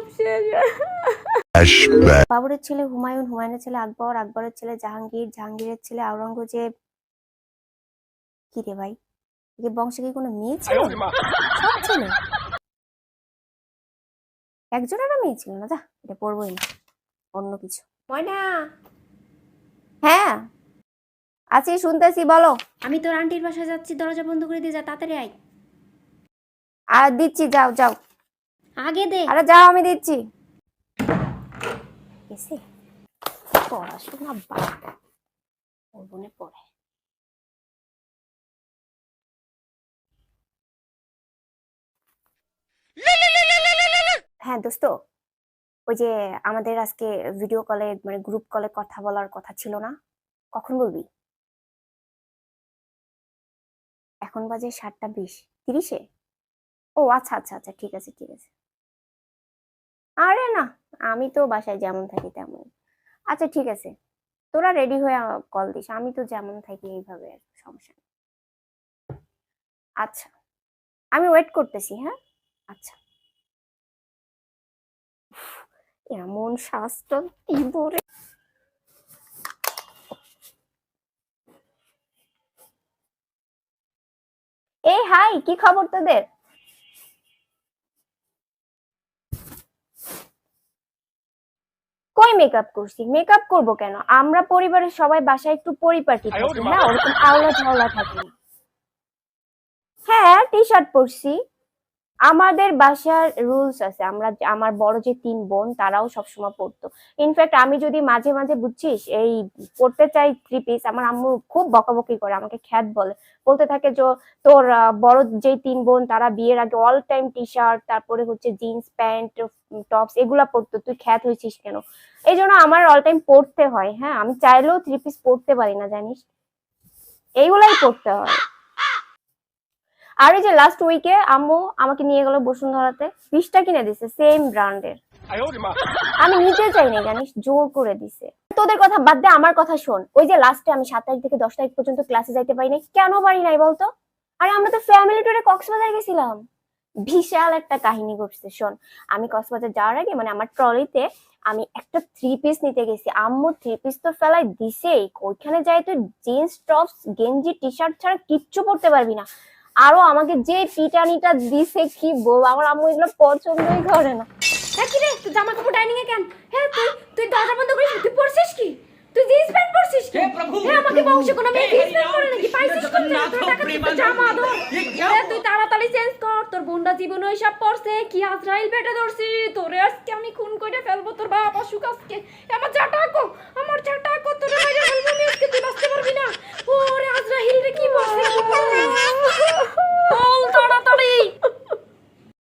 সব শেষ বাবরের ছেলে হুমায়ুন হুমায়ুনের ছেলে আকবর আকবরের ছেলে জাহাঙ্গীর জাহাঙ্গীরের ছেলে আওরঙ্গজেব। কি রে ভাই বংশে কি কোনো মেয়ে ছিল? সব ছেলে। একজনেরও মেয়ে ছিল না? যা এটা পড়বোই না। অন্য কিছু। ময়না। হ্যাঁ। আছি শুনতেছি বলো। আমি তোর আন্টির বাসায় যাচ্ছি দরজা বন্ধ করে দিয়ে যা তাড়াতাড়ি আয়। আর দিচ্ছি যাও যাও। আগে দে। আরে যাও, আমি দিচ্ছি। এসে পড়াশোনা বাদ ওর পড়ে। হ্যাঁ দোস্ত, ওই যে আমাদের আজকে ভিডিও কলে মানে গ্রুপ কলে কথা বলার কথা ছিল না? কখন বলবি? এখন বাজে সাতটা বিশ, তিরিশে? ও আচ্ছা আচ্ছা আচ্ছা ঠিক আছে ঠিক আছে। আরে না, আমি তো বাসায় যেমন থাকি তেমন। আচ্ছা ঠিক আছে। তোরা রেডি হয়ে কল দিস। আমি তো যেমন থাকি এইভাবে সমস্যা আচ্ছা আমি ওয়েট করতেছি হ্যাঁ? আচ্ছা। এমন স্বাস্থ্য এই, হাই, কি খবর তোদের? কই মেকআপ করছি? মেকআপ করব কেন? আমরা পরিবারের সবাই বাসায় একটু পরিপাটি থাকি না? ওরকম আওলা ঝাওলা থাকি। হ্যাঁ টি শার্ট পরছি। আমাদের বাসার রুলস আছে। আমরা আমার বড় যে তিন বোন, তারাও সবসময় পরতো ইনফ্যাক্ট আমি যদি মাঝে মাঝে বুঝছিস, এই পড়তে চাই থ্রি পিস আমার আম্মু খুব বকাবকি করে আমাকে খ্যাত বলে। বলতে থাকে যে, তোর বড় যে তিন বোন, তারা বিয়ের আগে অল টাইম টি শার্ট তারপরে হচ্ছে জিন্স প্যান্ট টপস এগুলা পরতো তুই খ্যাত হয়েছিস কেন? এই জন্য আমার অল টাইম পড়তে হয় হ্যাঁ? আমি চাইলেও থ্রি পিস পড়তে পারি না, জানিস? এইগুলাই পড়তে হয়। আর এই যে লাস্ট উইকে আম্মু আমাকে নিয়ে গেল বসুন্ধরাতে, বিশটা কিনে দিছে সেম ব্র্যান্ডের আমি নিতে চাই না জানিস, জোর করে দিছে। তোদের কথা বাদ দে, আমার কথা শোন। ওই যে লাস্টে আমি সাত তারিখ থেকে দশ তারিখ পর্যন্ত ক্লাসে যাইতে পারি নাই। কেন পারি নাই বলতো? আরে আমরা তো ফ্যামিলি টুরে কক্সবাজার গেছিলাম। বিশাল একটা কাহিনী ঘটছে, শোন। আমি কক্সবাজার যাওয়ার আগে মানে আমার ট্রলিতে আমি একটা থ্রি পিস নিতে গেছি। আম্মু থ্রি পিস তো ফেলাই দিছেই। ওইখানে যাই তুই জিন্স টপস গেঞ্জি টি শার্ট ছাড়া কিচ্ছু পরতে পারবি না। আরও আমাকে যে পিটানিটা দিছে কি বল আমার আম্মু এগুলো পছন্দই করে না। হ্যাঁ কি রে? তুই জামা কাপড় ডাইনিং এ কেন? হ্যাঁ তুই তুই দরজা বন্ধ করিস তুই পড়ছিস কি? তুই জিন্স প্যান্ট পরছিস কি? হ্যাঁ আমাকে বংশে কোনো মেয়ে জিন্স প্যান্ট পরে নাকি? পাইছিস টাকা প্রেমানন্দ, জামা দো হলো? তুই তাড়াতাড়ি চেঞ্জ কর। তোর বোনটা জীবন হিসাব পড়ছে কি আজরাইল বেটে ধরছি তোরে আজকে আমি খুন করে ফেলব তোর বাপ অসুখ আজকে।